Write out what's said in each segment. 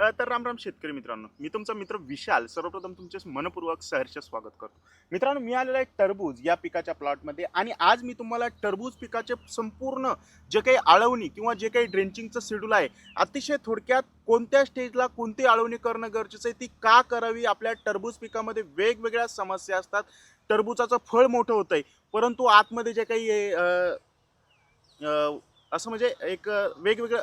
तर राम राम शेतकरी मित्रांनो. मी तुमचा मित्र विशाल सर्वप्रथम तुमचे मनपूर्वक सहर्ष स्वागत करतो. मित्रांनो मी आलेलो आहे टरबूज या पिकाच्या प्लॉटमध्ये आणि आज मी तुम्हाला टरबूज पिकाचे संपूर्ण जे काही आळवणी किंवा जे काही ड्रेंचिंगचं शेड्यूल आहे अतिशय थोडक्यात कोणत्या स्टेजला कोणती आळवणी करणं गरजेचं आहे ती का करावी? आपल्या टरबूज पिकामध्ये वेगवेगळ्या समस्या असतात. टरबूजाचं फळ मोठं होतं आहे परंतु आतमध्ये जे काही असं म्हणजे एक वेगवेगळं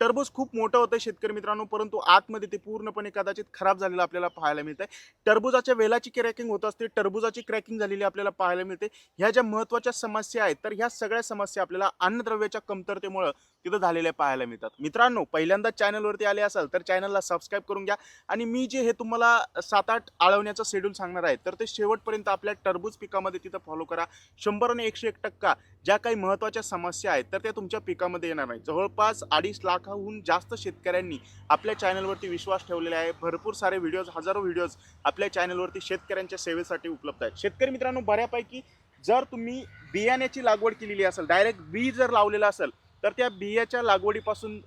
टरबूज खूप मोठं होतं शेतकरी मित्रांनो परंतु आतमध्ये ते पूर्णपणे कदाचित खराब झालेलं आपल्याला पाहायला मिळत आहे टरबुजाच्या वेलाची क्रॅकिंग होत असते टरबुजाची क्रॅकिंग झालेली आपल्याला पाहायला मिळते. ह्या ज्या महत्त्वाच्या समस्या आहेत तर ह्या सगळ्या समस्या आपल्याला अन्नद्रव्याच्या कमतरतेमुळं तिथं झालेल्या पाहायला मिळतात. मित्रांनो पहिल्यांदा चॅनलवरती आले असाल तर चॅनलला सबस्क्राईब करून घ्या. आणि मी जे हे तुम्हाला सात आठ आळवण्याचं शेड्यूल सांगणार आहे तर ते शेवटपर्यंत आपल्या टरबूज पिकामध्ये तिथं फॉलो करा. शंभर आणि एकशे एक टक्का ज्या काही महत्त्वाच्या समस्या आहेत तर त्या तुमच्या पिकामध्ये येणार नाही. जवळपास अडीच लाख लाखाहून जास्त शेतकऱ्यांनी आपल्या चॅनलवरती विश्वास ठेवलेला आहे. भरपूर सारे व्हिडिओज हजारो व्हिडिओज आपल्या चॅनलवरती शेतकऱ्यांच्या सेवेसाठी उपलब्ध आहेत. शेतकरी मित्रांनो बऱ्यापैकी जर तुम्ही बियाण्याची लागवड केलेली असेल डायरेक्ट बी जर लावलेला असेल तर त्या बियाच्या लागवडीपासून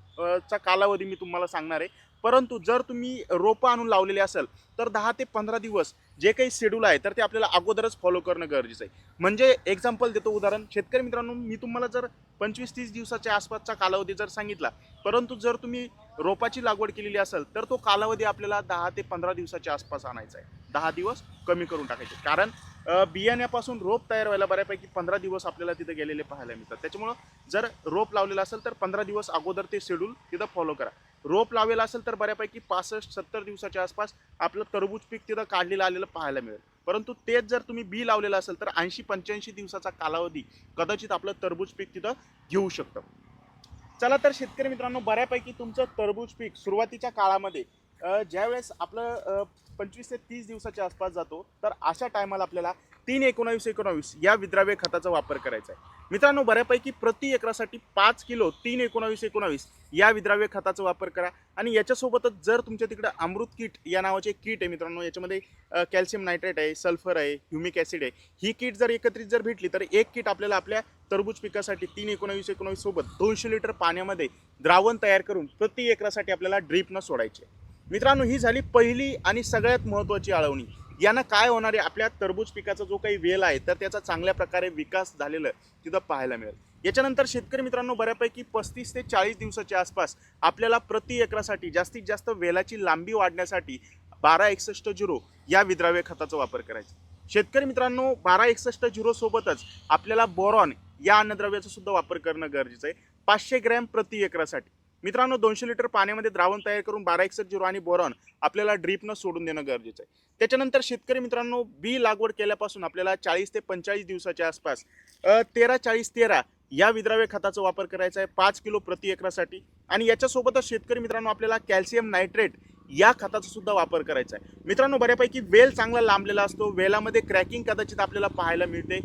चा कालावधी मी तुम्हाला सांगणार आहे. परंतु जर तुम्ही रोपं आणून लावलेले असेल तर दहा ते पंधरा दिवस जे काही शेड्यूल आहे तर ते आपल्याला अगोदरच फॉलो करणं गरजेचं आहे. म्हणजे एक्झाम्पल देतो उदाहरण. शेतकरी मित्रांनो मी तुम्हाला जर पंचवीस तीस दिवसाच्या आसपासचा कालावधी जर सांगितला परंतु जर तुम्ही रोपाची लागवड केलेली असेल तर तो कालावधी आपल्याला दहा ते पंधरा दिवसाच्या आसपास आणायचा आहे. दहा दिवस कमी करून टाकायचे. कारण बियाण्यापासून रोप तयार व्हायला बऱ्यापैकी पंधरा दिवस आपल्याला तिथे गेलेले पाहायला मिळतात. त्याच्यामुळं जर रोप लावलेलं असेल तर पंधरा दिवस अगोदर ते शेड्यूल तिथं फॉलो करा. रोप लावलेला असेल तर बऱ्यापैकी पासष्ट सत्तर दिवसाच्या आसपास आपलं तरबूज पीक तिथं काढलेलं आलेलं पाहायला मिळेल. परंतु तेच जर तुम्ही बी लावलेलं असेल तर ऐंशी पंच्याऐंशी दिवसाचा कालावधी कदाचित आपलं तरबूज पीक तिथं घेऊ शकतं. चला तर शेतकरी मित्रांनो बऱ्यापैकी तुमचं तरबूज पीक सुरुवातीच्या काळामध्ये ज्यावेळेस आपलं पंचवीस ते तीस दिवसाच्या आसपास जातो तर अशा टायमाला आपल्याला तीन एकोणावीस एकोणावीस या विद्राव्य खताचा वापर करायचा आहे. मित्रांनो बऱ्यापैकी प्रति एकरासाठी पाच किलो तीन एकोणावीस एकोणावीस या विद्राव्य खताचा वापर करा. आणि याच्यासोबतच जर तुमच्या तिकडं अमृत किट या नावाचे एक किट आहे मित्रांनो याच्यामध्ये कॅल्शियम नायट्रेट आहे सल्फर आहे ह्युमिक ॲसिड आहे ही किट जर एकत्रित जर भेटली तर एक किट आपल्याला आपल्या तरबूज पिकासाठी तीन एकोणावीस एकोणावीस सोबत दोनशे लिटर पाण्यामध्ये द्रावण तयार करून प्रति एकरासाठी आपल्याला ड्रीपनं सोडायचे. मित्रांनो ही झाली पहिली आणि सगळ्यात महत्त्वाची आळवणी. यानं काय होणार आहे? आपल्या तरबूज पिकाचा जो काही वेल आहे तर त्याचा चांगल्या प्रकारे विकास झालेलं तिथं पाहायला मिळेल. याच्यानंतर शेतकरी मित्रांनो बऱ्यापैकी पस्तीस ते चाळीस दिवसाच्या आसपास आपल्याला प्रति एकरासाठी जास्तीत जास्त वेलाची लांबी वाढण्यासाठी बारा एकसष्ट झिरो या विद्राव्य खताचा वापर करायचा. शेतकरी मित्रांनो बारा एकसष्ट झिरो सोबतच आपल्याला बोरॉन या अन्नद्रव्याचा सुद्धा वापर करणं गरजेचं आहे. पाचशे ग्रॅम प्रति एकरासाठी. मित्रांनो दोनशे लिटर पाण्यामध्ये द्रावण तयार करून बारा एकसष्ट झिरो आणि बोरॉन आपल्याला ड्रीपनं सोडून देणं गरजेचं आहे. त्याच्यानंतर शेतकरी मित्रांनो बी लागवड केल्यापासून आपल्याला चाळीस ते पंचेचाळीस दिवसाच्या आसपास तेरा चाळीस तेरा या विद्राव्य खताचा वापर करायचा आहे पाच किलो प्रति एकरासाठी. आणि याच्यासोबतच शेतकरी मित्रांनो आपल्याला कॅल्शियम नायट्रेट या खताचा सुद्धा वापर करायचा आहे. मित्रांनो बऱ्यापैकी वेल चांगला लांबलेला असतो. वेलामध्ये क्रॅकिंग कदाचित आपल्याला पाहायला मिळते.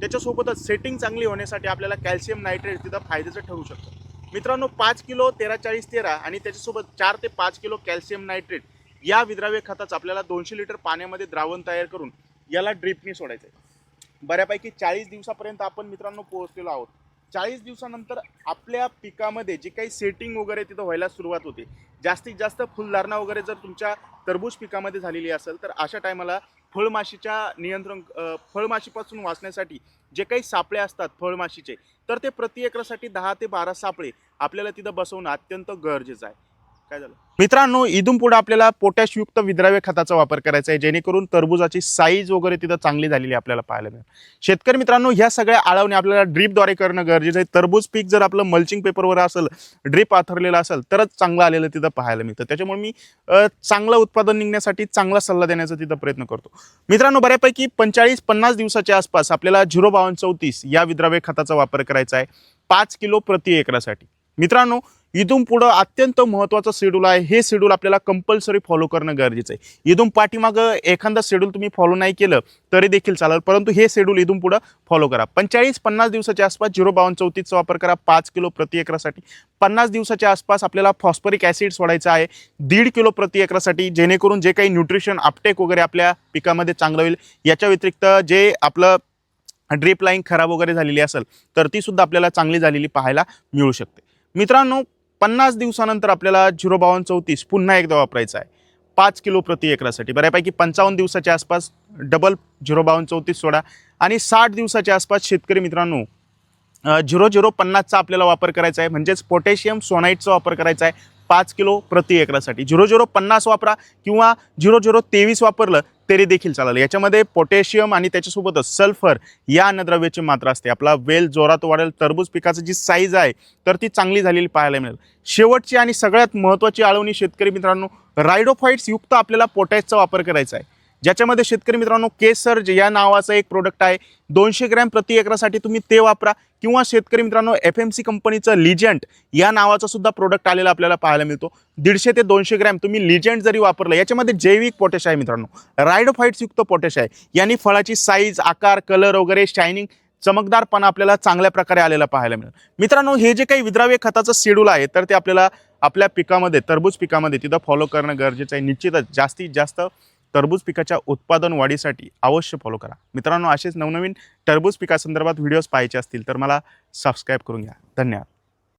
त्याच्यासोबतच सेटिंग चांगली होण्यासाठी आपल्याला कॅल्शियम नायट्रेट तिथं फायद्याचं ठरू शकतं. मित्रांनो पाच किलो तेरा चाळीस तेरा आणि त्याच्यासोबत चार ते पाच किलो कॅल्शियम नायट्रेट या विद्राव्य खताचं आपल्याला दोनशे लिटर पाण्यामध्ये द्रावण तयार करून याला ड्रिपने सोडायचं आहे. बऱ्यापैकी चाळीस दिवसापर्यंत आपण मित्रांनो पोहोचलेलो आहोत. चाळीस दिवसानंतर आपल्या पिकामध्ये जे काही सेटिंग वगैरे तिथं व्हायला सुरुवात होते. जास्तीत जास्त फुलधारणा वगैरे जर तुमच्या टरबूज पिकामध्ये झालेली असेल तर अशा टायमाला फळमाशीच्या नियंत्रण फळमाशीपासून वाचण्यासाठी जे काही सापळे असतात फळमाशीचे तर ते प्रति एकरासाठी दहा ते बारा सापळे आपल्याला तिथं बसवणं अत्यंत गरजेचं आहे. मित्रांनो इथून पुढे आपल्याला पोटॅशयुक्त विद्राव्य खताचा वापर करायचा आहे जेणेकरून तरबुजाची साईज वगैरे तिथं चांगली झालेली आपल्याला पाहायला मिळेल. शेतकरी मित्रांनो ह्या सगळ्या आळवणी आपल्याला ड्रीपद्वारे करणं गरजेचं आहे. तरबूज पीक जर आपलं मल्चिंग पेपरवर असेल ड्रीप आथरलेलं असेल तरच चांगलं आलेलं तिथं पाहायला मिळतं. त्याच्यामुळे मी चांगलं उत्पादन निघण्यासाठी चांगला सल्ला देण्याचा तिथं प्रयत्न करतो. मित्रांनो बऱ्यापैकी पंचेचाळीस पन्नास दिवसाच्या आसपास आपल्याला झिरो बावन्न चौतीस या विद्राव्य खताचा वापर करायचा आहे. पाच किलो प्रति एकरासाठी. मित्रांनो इथून पुढं अत्यंत महत्त्वाचं शेड्यूल आहे. हे शेड्यूल आपल्याला कंपल्सरी फॉलो करणं गरजेचं आहे. इथून पाठीमागं एखादा शेड्यूल तुम्ही फॉलो नाही केलं तरी देखील चालेल. परंतु हे शेड्यूल इथून पुढं फॉलो करा. पंचेचाळीस पन्नास दिवसाच्या आसपास झिरो बावन्न चौतीसचा वापर करा. पाच किलो प्रति एकरासाठी. पन्नास दिवसाच्या आसपास आपल्याला फॉस्फरिक ॲसिड सोडायचं आहे. दीड किलो प्रति एकरासाठी जेणेकरून जे काही न्यूट्रिशन अपटेक वगैरे आपल्या पिकामध्ये चांगलं होईल. याच्या व्यतिरिक्त जे आपलं ड्रीप लाईन खराब वगैरे झालेली असेल तर ती सुद्धा आपल्याला चांगली झालेली पाहायला मिळू शकते. मित्रांनो पन्नास दिवसानंतर आपल्याला झिरो बावन्न चौतीस पुन्हा एकदा वापरायचा आहे. पाच किलो प्रति एकरासाठी. बऱ्यापैकी पंचावन्न दिवसाच्या आसपास डबल झिरो बावन्न चौतीस सोडा. आणि साठ दिवसाच्या आसपास शेतकरी मित्रांनो झिरो झिरो पन्नासचा आपल्याला वापर करायचा आहे. म्हणजेच पोटॅशियम सोनाईटचा वापर करायचा आहे. पाच किलो प्रति एकरासाठी. झिरो झिरो पन्नास वापरा किंवा झिरो झिरो तेवीस वापरलं तरी देखील चालेल. याच्यामध्ये पोटॅशियम आणि त्याच्यासोबतच सल्फर या अन्नद्रव्याची मात्रा असते. आपला वेल जोरात वाढेल तरबूज पिकाचं जी साईज आहे तर ती चांगली झालेली पाहायला मिळेल. शेवटची आणि सगळ्यात महत्त्वाची आळवणी शेतकरी मित्रांनो रायडोफाईट्स युक्त आपल्याला पोटॅशचा वापर करायचा आहे. ज्याच्यामध्ये शेतकरी मित्रांनो केसर्ज या नावाचं एक प्रोडक्ट आहे. दोनशे ग्रॅम प्रति एकरासाठी तुम्ही ते वापरा. किंवा शेतकरी मित्रांनो एफ एम सी कंपनीचं लिजंट या नावाचा सुद्धा प्रोडक्ट आलेला आपल्याला पाहायला मिळतो. दीडशे ते दोनशे ग्रॅम तुम्ही लिजंट जरी वापरलं याच्यामध्ये जैविक पोटॅश आहे मित्रांनो. रायडोफाईट्सयुक्त पोटॅश आहे. यांनी फळाची साईज आकार कलर वगैरे शायनिंग चमकदारपणा आपल्याला चांगल्या प्रकारे आलेला पाहायला मिळेल मित्रांनो हे जे काही विद्राव्य खताचं शेड्यूल आहे तर ते आपल्याला आपल्या पिकामध्ये तरबूज पिकामध्ये तिथं फॉलो करणं गरजेचं आहे. निश्चितच जास्तीत जास्त टरबूज पिकाच्या उत्पादन वाढीसाठी अवश्य फॉलो करा. मित्रांनो असेच नवनवीन टरबूज पिकासंदर्भात व्हिडिओज पाहायचे असतील तर मला सबस्क्राईब करून घ्या. धन्यवाद.